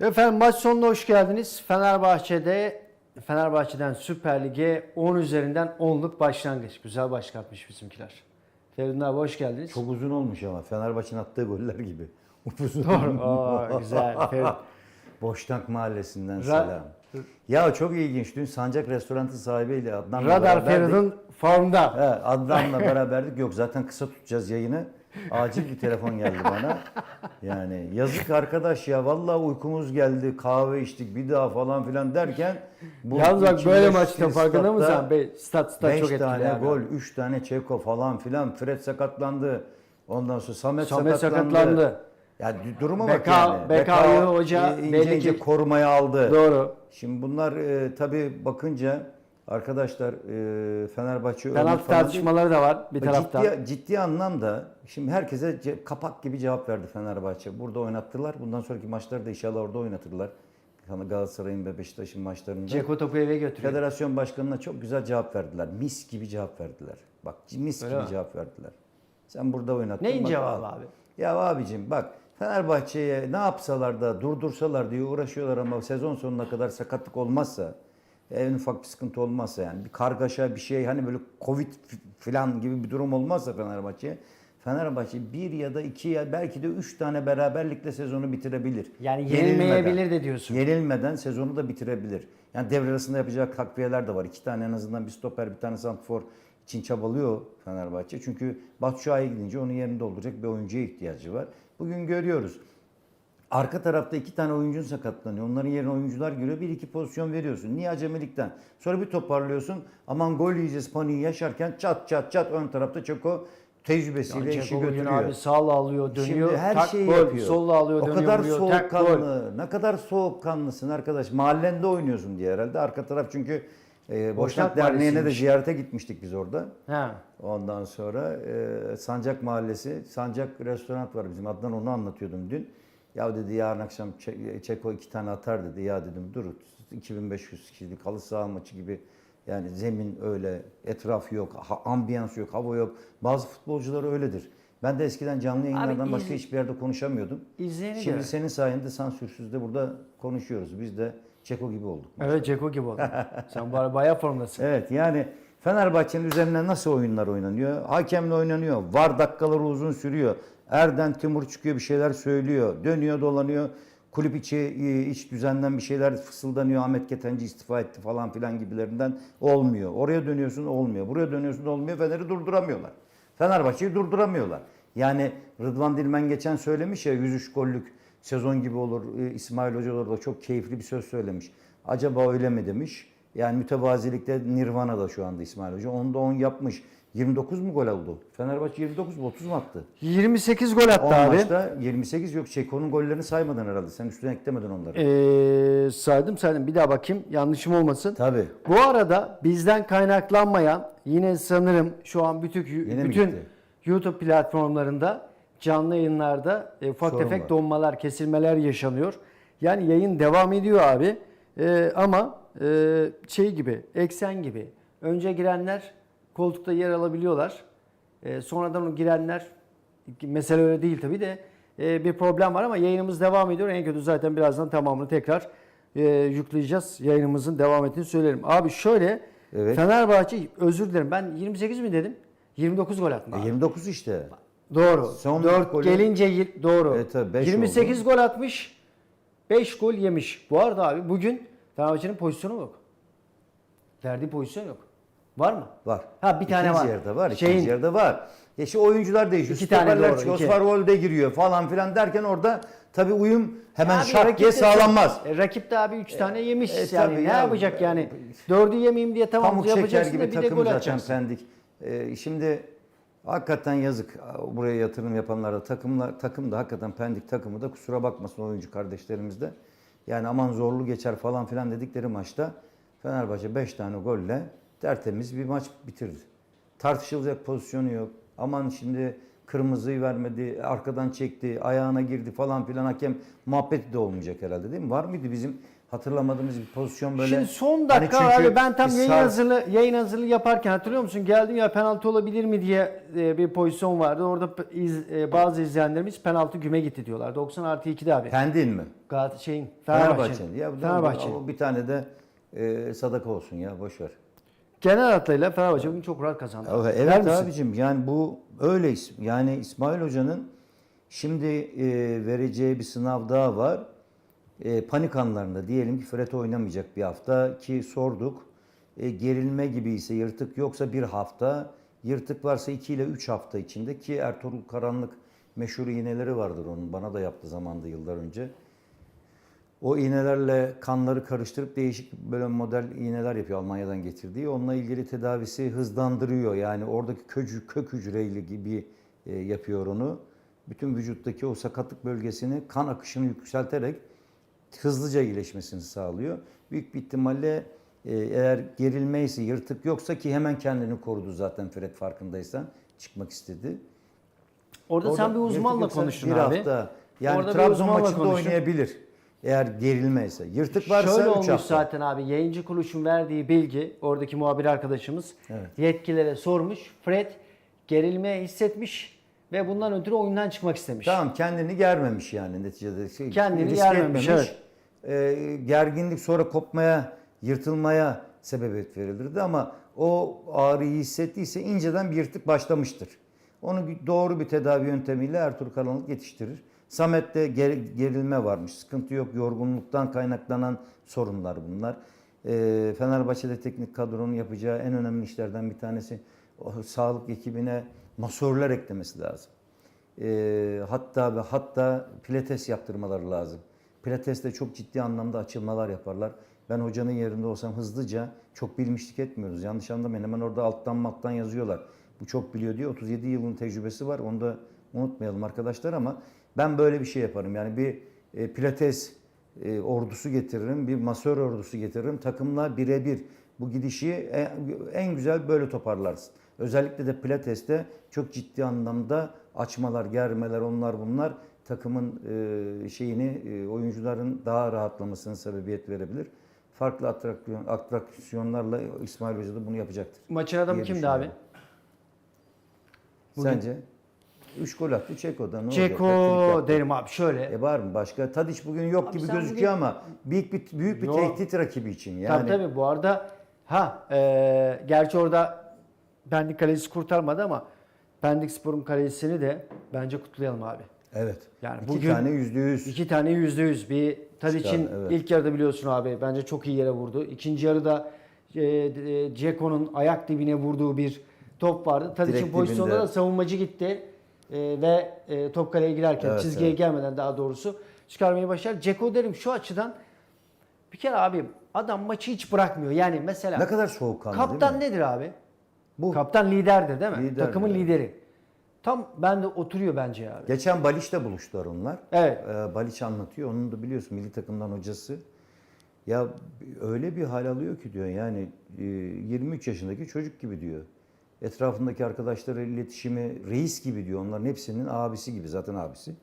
Efendim maç sonuna hoş geldiniz. Fenerbahçe'de Fenerbahçe'den Süper Lig'e 10 üzerinden 10'luk başlangıç. Güzel başlatmış bizimkiler. Feridun abi hoş geldiniz. Çok uzun olmuş ama Fenerbahçe'nin attığı goller gibi. Upuzun. Doğru. Aa, güzel. Ferid- Boşnak Mahallesi'nden Ra- selam. Ya çok ilginç. Dün Sancak Restoranı sahibiyle Adnan'la Radar beraberdik. Feridun formda. He, Adnan'la beraberdik. Yok zaten kısa tutacağız yayını. Acil bir telefon geldi bana. Yani yazık arkadaş ya vallahi uykumuz geldi kahve içtik bir daha falan filan derken bu Yalnız bak 2500 böyle maçta farkında mısın? Be, stat stat 5 çok etkili. tane abi. gol, 3 tane Çeko falan filan. Fred sakatlandı. Ondan sonra Samet, Samet sakatlandı. sakatlandı. Ya duruma Beka- bak yani. Beka'yı hoca ince ince korumaya aldı. Doğru. Şimdi bunlar e, tabii bakınca arkadaşlar e, Fenerbahçe Penaltı falan tartışmaları da var bir değil. taraftan. Ciddi, ciddi anlamda şimdi herkese ce- kapak gibi cevap verdi Fenerbahçe. Burada oynattılar. Bundan sonraki maçları da inşallah orada oynatırlar. Yani Galatasaray'ın ve Beşiktaş'ın maçlarında. Ceko topu eve götürüyor. Federasyon başkanına çok güzel cevap verdiler. Mis gibi cevap verdiler. Bak mis Öyle gibi mi? cevap verdiler. Sen burada oynattın. Neyin bak cevabı abi? Ya abicim bak Fenerbahçe'ye ne yapsalar da durdursalar diye uğraşıyorlar ama sezon sonuna kadar sakatlık olmazsa en ufak bir sıkıntı olmazsa yani bir kargaşa bir şey hani böyle covid falan gibi bir durum olmazsa Fenerbahçe Fenerbahçe bir ya da iki ya belki de üç tane beraberlikle sezonu bitirebilir. Yani yenilmeyebilir de diyorsun. Yenilmeden sezonu da bitirebilir. Yani devre arasında yapacağı takviyeler de var. İki tane en azından bir stoper, bir tane santrfor için çabalıyor Fenerbahçe. Çünkü Batshuayi gidince onun yerini dolduracak bir oyuncuya ihtiyacı var. Bugün görüyoruz. Arka tarafta iki tane oyuncun sakatlanıyor. Onların yerine oyuncular giriyor. Bir iki pozisyon veriyorsun. Niye acemilikten? Sonra bir toparlıyorsun. Aman gol yiyeceğiz paniği yaşarken çat çat çat ön tarafta Çoko tecrübesiyle işi Ceko bugün götürüyor. abi sağla alıyor, dönüyor. Şimdi her tak şeyi gol, yapıyor. solla alıyor, o dönüyor, kadar vuruyor, tak gol. soğukkanlı, ne kadar soğukkanlısın arkadaş. Mahallende oynuyorsun diye herhalde. Arka taraf çünkü e, Boşnak Derneği'ne de ziyarete gitmiştik biz orada. Ha. Ondan sonra e, Sancak Mahallesi, Sancak Restoran var bizim. Adnan onu anlatıyordum dün. Ya dedi yarın akşam Çe- Çeko iki tane atar dedi. Ya dedim dur 2500 kişilik halı saha maçı gibi yani zemin öyle, etraf yok, ha- ambiyans yok, hava yok. Bazı futbolcular öyledir. Ben de eskiden canlı yayınlardan başka hiçbir yerde konuşamıyordum. İzleyeni Şimdi de. senin sayende sansürsüz de burada konuşuyoruz. Biz de Çeko gibi olduk. Evet Ceko gibi oldu. Sen bari bayağı formdasın. Evet yani Fenerbahçe'nin üzerinden nasıl oyunlar oynanıyor? Hakemle oynanıyor. Var dakikaları uzun sürüyor. Erden Timur çıkıyor bir şeyler söylüyor. Dönüyor dolanıyor. Kulüp içi e, iç düzenden bir şeyler fısıldanıyor. Ahmet Ketenci istifa etti falan filan gibilerinden olmuyor. Oraya dönüyorsun olmuyor. Buraya dönüyorsun olmuyor. Fener'i durduramıyorlar. Fenerbahçe'yi durduramıyorlar. Yani Rıdvan Dilmen geçen söylemiş ya 103 gollük sezon gibi olur. E, İsmail Hoca da çok keyifli bir söz söylemiş. Acaba öyle mi demiş. Yani mütevazilikte Nirvana'da şu anda İsmail Hoca. Onda 10 yapmış. 29 mu gol oldu? Fenerbahçe 29 mu 30 mu attı? 28 gol 10 attı abi. maçta 28 yok. Çeko'nun gollerini saymadın herhalde. Sen üstüne eklemedin onları. Ee, saydım saydım. Bir daha bakayım. Yanlışım olmasın. Tabii. Bu arada bizden kaynaklanmayan yine sanırım şu an bütün Yine mi bütün gitti? YouTube platformlarında canlı yayınlarda e, ufak Sorun tefek var. donmalar, kesilmeler yaşanıyor. Yani yayın devam ediyor abi. E, ama e, şey gibi, eksen gibi. Önce girenler koltukta yer alabiliyorlar. E, sonradan girenler mesele öyle değil tabii de e, bir problem var ama yayınımız devam ediyor. En kötü zaten birazdan tamamını tekrar e, yükleyeceğiz. Yayınımızın devam ettiğini söylerim. Abi şöyle Evet. Fenerbahçe özür dilerim ben 28 mi dedim? 29 gol attım. E, abi. 29 işte. Doğru. Son 4 golü- gelince doğru. E, tabii, beş 28 gol atmış. 5 gol yemiş. Bu arada abi bugün Fenerbahçe'nin pozisyonu yok. Verdiği pozisyon yok. Var mı? Var. Ha, bir tane İkinci var. yarıda var. Şeyin- ikinci yarıda var. Ya şu oyuncular değişiyor. İki tane doğru, çıkıyor. de giriyor falan filan derken orada tabii uyum hemen Abi şak diye sağlanmaz. E, rakip de abi 3 tane yemiş. e, yani ne ya. yapacak yani? 4'ü yemeyeyim diye tamam Pamuk yapacaksın gibi da bir de gol zaten atacaksın. pendik. Ee, şimdi hakikaten yazık buraya yatırım yapanlara takımlar takım da hakikaten pendik takımı da kusura bakmasın oyuncu kardeşlerimiz de. Yani aman zorlu geçer falan filan dedikleri maçta Fenerbahçe 5 tane golle tertemiz bir maç bitirdi. Tartışılacak pozisyonu yok. Aman şimdi kırmızıyı vermedi, arkadan çekti, ayağına girdi falan filan hakem muhabbeti de olmayacak herhalde değil mi? Var mıydı bizim hatırlamadığımız bir pozisyon böyle. Şimdi son Hani dakika çünkü abi ben tam yayın sar- hazırlığı yayın hazırlığı yaparken hatırlıyor musun? Geldim ya penaltı olabilir mi diye e, bir pozisyon vardı. Orada iz- e, bazı izleyenlerimiz penaltı güme gitti diyorlar. 90 artı 2'de abi. Pendin mi? Galatasaray şeyin Fenerbahçe'nin. Fenerbahçe'nin. Ya Fenerbahçe. bir tane de e, sadaka olsun ya boş ver. Genel hatlarıyla Fenerbahçe bugün çok rahat kazandı. Evet misin? abicim yani bu öyle yani İsmail Hoca'nın şimdi e, vereceği bir sınav daha var. E, panik anlarında diyelim ki Fred oynamayacak bir hafta ki sorduk. E, gerilme gibi ise yırtık yoksa bir hafta. Yırtık varsa 2 ile 3 hafta içinde ki Ertuğrul Karanlık meşhur iğneleri vardır onun. Bana da yaptı zamanda yıllar önce. O iğnelerle kanları karıştırıp değişik böyle model iğneler yapıyor Almanya'dan getirdiği. Onunla ilgili tedavisi hızlandırıyor. Yani oradaki köcü, kök hücreyle gibi e, yapıyor onu. Bütün vücuttaki o sakatlık bölgesini kan akışını yükselterek hızlıca iyileşmesini sağlıyor. Büyük bir ihtimalle e, eğer gerilmeyse, yırtık yoksa ki hemen kendini korudu zaten Fred farkındaysan. Çıkmak istedi. Orada, sen bir uzmanla konuştun bir abi. hafta. Yani Orada Trabzon maçında konuştun. oynayabilir. Eğer gerilmeyse. Yırtık varsa Şöyle 3 olmuş hafta. zaten abi yayıncı kuruluşun verdiği bilgi oradaki muhabir arkadaşımız Evet. yetkililere sormuş. Fred gerilme hissetmiş ve bundan ötürü oyundan çıkmak istemiş. Tamam kendini germemiş yani neticede. Şey, Kendini risk germemiş, etmemiş. Ee, gerginlik sonra kopmaya, yırtılmaya sebebiyet verilirdi ama o ağrıyı hissettiyse inceden bir yırtık başlamıştır. Onu doğru bir tedavi yöntemiyle Ertuğrul Karanlık yetiştirir. Samet'te ger- gerilme varmış. Sıkıntı yok. Yorgunluktan kaynaklanan sorunlar bunlar. Ee, Fenerbahçe'de teknik kadronun yapacağı en önemli işlerden bir tanesi o sağlık ekibine masörler eklemesi lazım. Ee, hatta ve hatta pilates yaptırmaları lazım. Pilates'te çok ciddi anlamda açılmalar yaparlar. Ben hocanın yerinde olsam hızlıca çok bilmişlik etmiyoruz. Yanlış anlamayın. Hemen orada alttan mattan yazıyorlar. Bu çok biliyor diye 37 yılın tecrübesi var. Onu da unutmayalım arkadaşlar ama ben böyle bir şey yaparım. Yani bir e, pilates e, ordusu getiririm, bir masör ordusu getiririm. Takımla birebir bu gidişi en, en güzel böyle toparlarsın. Özellikle de pilateste çok ciddi anlamda açmalar, germeler, onlar bunlar takımın e, şeyini, e, oyuncuların daha rahatlamasına sebebiyet verebilir. Farklı atraksiyon, atraksiyonlarla İsmail Hoca da bunu yapacaktır. Maçın adamı kimdi abi? düşünüyorum. Sence? 3 gol attı Çeko'da. Ne Ceko olacak? Derim abi şöyle. E var mı başka? Tadiç bugün yok Abi gibi sen gözüküyor bugün- ama büyük bir büyük bir Yok. tehdit rakibi için. Yani Tabii tabii bu arada ha e, gerçi orada Pendik kalecisi kurtarmadı ama Pendik Spor'un kalecisini de bence kutlayalım abi. evet. Yani İki bugün- tane yüzde yüz. İki tane yüzde yüz. Bir Tadic'in evet. ilk yarıda biliyorsun abi bence çok iyi yere vurdu. İkinci yarıda e, e, Ceko'nun ayak dibine vurduğu bir top vardı. Tadic'in Direkt pozisyonda dibinde. da savunmacı gitti e, ve e, top kaleye girerken Evet, çizgiye evet. gelmeden daha doğrusu çıkarmayı başar. Ceko derim şu açıdan bir kere abi adam maçı hiç bırakmıyor. Yani mesela Ne kadar soğukkanlı değil kaptan mi? nedir abi? Bu. Kaptan liderdir değil mi? Lider, Takımın evet. lideri. Tam bende oturuyor bence abi. Geçen Baliç'te buluştular onlar. Evet. Ee, Baliç anlatıyor. Onun da biliyorsun milli takımdan hocası. Ya öyle bir hal alıyor ki diyor yani e, 23 yaşındaki çocuk gibi diyor. Etrafındaki arkadaşları iletişimi reis gibi diyor. Onların hepsinin abisi gibi zaten abisi.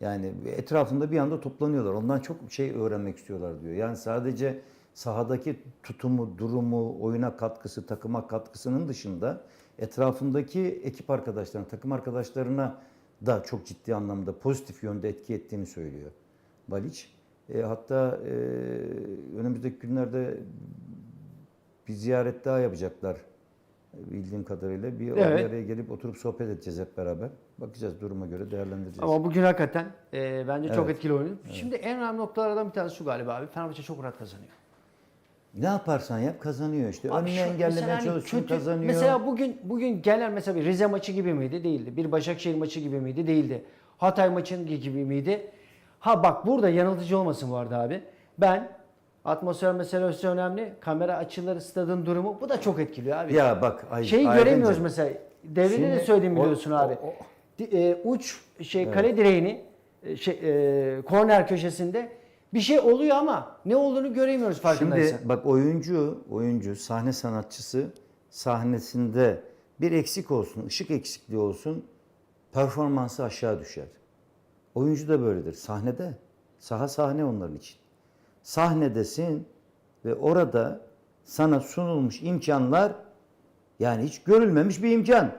Yani etrafında bir anda toplanıyorlar. Ondan çok şey öğrenmek istiyorlar diyor. Yani sadece sahadaki tutumu, durumu, oyuna katkısı, takıma katkısının dışında etrafındaki ekip arkadaşlarına, takım arkadaşlarına da çok ciddi anlamda pozitif yönde etki ettiğini söylüyor Baliç. E, hatta e, önümüzdeki günlerde bir ziyaret daha yapacaklar bildiğim kadarıyla. Bir Evet. araya gelip oturup sohbet edeceğiz hep beraber. Bakacağız duruma göre değerlendireceğiz. Ama bugün hakikaten e, bence çok Evet. etkili oynadı. Şimdi en önemli noktalardan bir tanesi şu galiba abi. Fenerbahçe çok rahat kazanıyor. Ne yaparsan yap kazanıyor işte. Abi Önüne şu- engellemeye hani çalışıyorsun kötü- kazanıyor. Mesela bugün bugün gelen mesela bir Rize maçı gibi miydi? Değildi. Bir Başakşehir maçı gibi miydi? Değildi. Hatay maçının gibi miydi? Ha bak burada yanıltıcı olmasın bu arada abi. Ben atmosfer meselesi önemli. Kamera açıları, stadın durumu bu da çok etkiliyor abi. ya bak ay, Şeyi Aydıncığım, göremiyoruz mesela. Devrede de o- biliyorsun o- abi. o- Di- e, uç şey kale direğini e, şey e, korner köşesinde bir şey oluyor ama ne olduğunu göremiyoruz farkındaysan. Şimdi bak oyuncu, oyuncu, sahne sanatçısı sahnesinde bir eksik olsun, ışık eksikliği olsun performansı aşağı düşer. Oyuncu da böyledir. Sahnede. Saha sahne onların için. Sahnedesin ve orada sana sunulmuş imkanlar yani hiç görülmemiş bir imkan.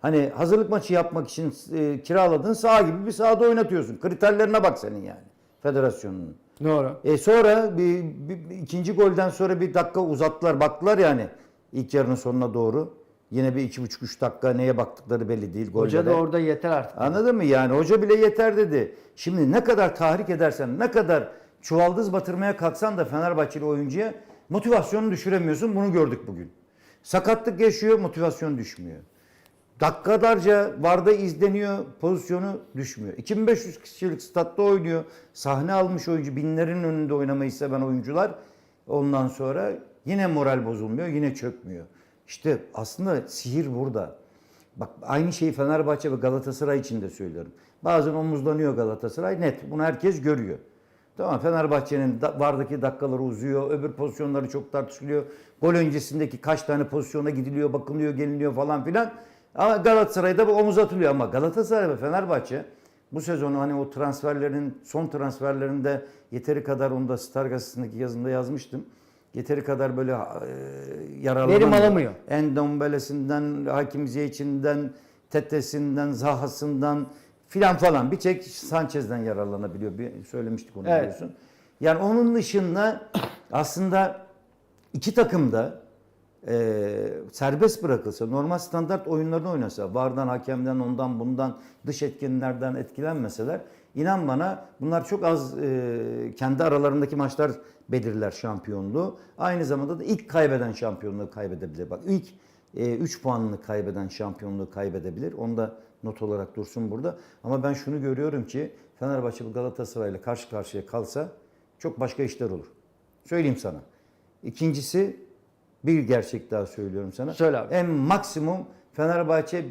Hani hazırlık maçı yapmak için e, kiraladığın saha gibi bir sahada oynatıyorsun. Kriterlerine bak senin yani federasyonun. Doğru. E sonra bir, bir- bir- ikinci golden sonra bir dakika uzattılar baktılar yani ilk yarının sonuna doğru. Yine bir iki buçuk üç dakika neye baktıkları belli değil. Hoca da orada yeter artık. Anladın mı yani hoca bile yeter dedi. Şimdi ne kadar tahrik edersen ne kadar çuvaldız batırmaya kalksan da Fenerbahçeli oyuncuya motivasyonu düşüremiyorsun. Bunu gördük bugün. Sakatlık yaşıyor motivasyon düşmüyor. Dakikalarca varda izleniyor pozisyonu düşmüyor. 2500 kişilik statta oynuyor. Sahne almış oyuncu binlerin önünde oynamayı seven oyuncular. Ondan sonra yine moral bozulmuyor yine çökmüyor. İşte aslında sihir burada. Bak aynı şeyi Fenerbahçe ve Galatasaray için de söylüyorum. Bazen omuzlanıyor Galatasaray net. Bunu herkes görüyor. Tamam Fenerbahçe'nin da- vardaki dakikaları uzuyor. Öbür pozisyonları çok tartışılıyor. Gol öncesindeki kaç tane pozisyona gidiliyor, bakılıyor, geliniyor falan filan. Ama Galatasaray'da bu omuz atılıyor ama Galatasaray ve Fenerbahçe bu sezon hani o transferlerin son transferlerinde yeteri kadar onu da Star gazetesindeki yazımda yazmıştım. Yeteri kadar böyle e, yararlanamıyor. Verim alamıyor. Endombele'sinden, Hakim Ziyech'inden, Tetes'inden, Zaha'sından filan falan. Bir tek Sanchez'den yararlanabiliyor. Bir söylemiştik onu Evet. biliyorsun. Yani onun dışında aslında iki takım da e, serbest bırakılsa, normal standart oyunlarını oynasa, vardan, hakemden, ondan, bundan, dış etkenlerden etkilenmeseler, inan bana bunlar çok az e, kendi aralarındaki maçlar belirler şampiyonluğu. Aynı zamanda da ilk kaybeden şampiyonluğu kaybedebilir. Bak ilk 3 puanını kaybeden şampiyonluğu kaybedebilir. Onu da not olarak dursun burada. Ama ben şunu görüyorum ki Fenerbahçe bu Galatasaray'la karşı karşıya kalsa çok başka işler olur. Söyleyeyim sana. İkincisi bir gerçek daha söylüyorum sana. Söyle abi. En maksimum Fenerbahçe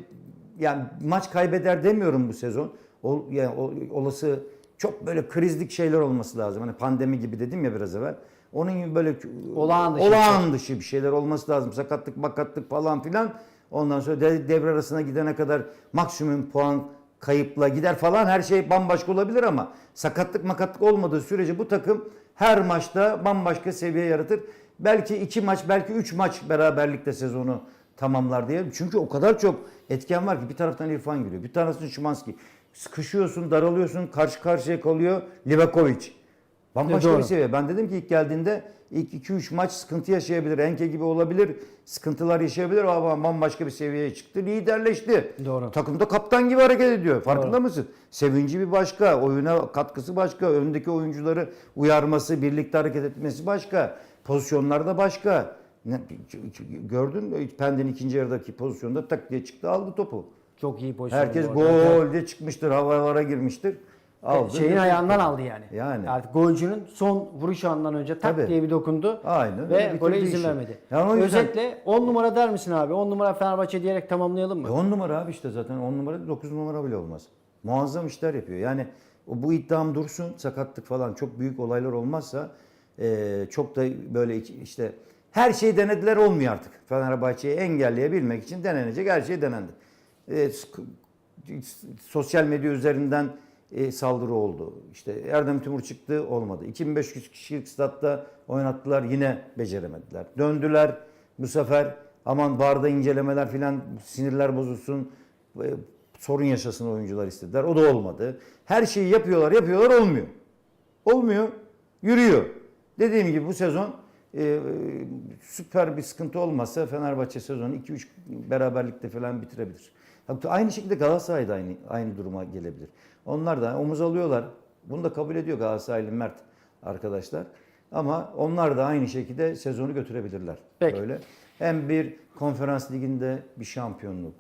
yani maç kaybeder demiyorum bu sezon. O, yani olası çok böyle krizlik şeyler olması lazım. Hani pandemi gibi dedim ya biraz evvel. Onun gibi böyle Olağan dışı olağan dışı bir şeyler olması lazım. Sakatlık, bakatlık falan filan. Ondan sonra de- devre arasına gidene kadar maksimum puan kayıpla gider falan her şey bambaşka olabilir ama sakatlık makatlık olmadığı sürece bu takım her maçta bambaşka seviye yaratır. Belki iki maç, belki üç maç beraberlikte sezonu tamamlar diye. Çünkü o kadar çok etken var ki bir taraftan İrfan giriyor, bir taraftan Şimanski. Sıkışıyorsun, daralıyorsun, karşı karşıya kalıyor Livakovic. Bambaşka Doğru. bir seviye. Ben dedim ki ilk geldiğinde ilk 2-3 maç sıkıntı yaşayabilir. Enke gibi olabilir. Sıkıntılar yaşayabilir ama bambaşka bir seviyeye çıktı. Liderleşti. Doğru. Takımda kaptan gibi hareket ediyor. Farkında mısın? Sevinci bir başka. Oyuna katkısı başka. Öndeki oyuncuları uyarması, birlikte hareket etmesi başka. Pozisyonlarda başka. Gördün mü? Pendin ikinci yarıdaki pozisyonda tak diye çıktı aldı topu. Çok iyi pozisyon. Herkes gol diye çıkmıştır. Havalara girmiştir. Aldı. Şeyin ayağından aldı yani. Yani. Artık golcünün son vuruş anından önce tak Tabii. diye bir dokundu. Aynen, Ve bitirdi gole izin işi. vermedi. Yani o yüzden- Özetle 10 numara der misin abi? 10 numara Fenerbahçe diyerek tamamlayalım mı? E 10 numara abi işte zaten 10 numara 9 numara bile olmaz. Muazzam işler yapıyor. Yani o- bu iddiam dursun sakatlık falan çok büyük olaylar olmazsa e, çok da böyle iç- işte her şeyi denediler olmuyor artık. Fenerbahçe'yi engelleyebilmek için denenecek her şey denendi. E, sosyal medya üzerinden e, saldırı oldu. İşte Erdem Timur çıktı olmadı. 2500 kişilik statta oynattılar yine beceremediler. Döndüler bu sefer aman barda incelemeler filan sinirler bozulsun e, sorun yaşasın oyuncular istediler. O da olmadı. Her şeyi yapıyorlar yapıyorlar olmuyor. Olmuyor. Yürüyor. Dediğim gibi bu sezon e, e, süper bir sıkıntı olmazsa Fenerbahçe sezonu 2-3 beraberlikte falan bitirebilir. Aynı şekilde Galatasaray da aynı, aynı duruma gelebilir. Onlar da omuz alıyorlar. Bunu da kabul ediyor Galatasaraylı Mert arkadaşlar. Ama onlar da aynı şekilde sezonu götürebilirler. Peki. Böyle. Hem bir konferans liginde bir şampiyonluk.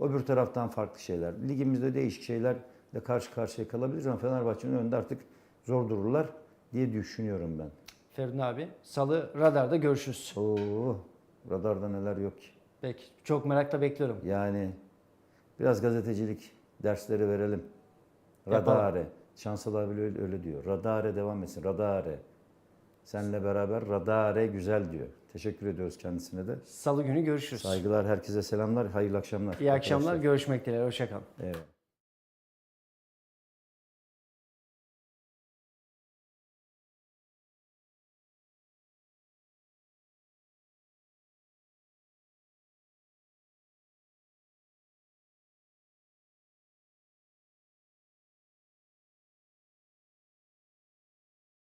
Öbür taraftan farklı şeyler. Ligimizde değişik şeylerle karşı karşıya kalabiliriz ama Fenerbahçe'nin önünde artık zor dururlar diye düşünüyorum ben. Feridun abi salı radarda görüşürüz. Oo, radarda neler yok ki. Peki çok merakla bekliyorum. Yani biraz gazetecilik dersleri verelim. Yapalım. Radare. Şansal abi öyle, öyle diyor. Radare devam etsin. Radare. Seninle beraber radare güzel diyor. Teşekkür ediyoruz kendisine de. Salı günü görüşürüz. Saygılar herkese selamlar. Hayırlı akşamlar. İyi akşamlar. arkadaşlar. Görüşmek dileğiyle. Hoşçakalın. Evet.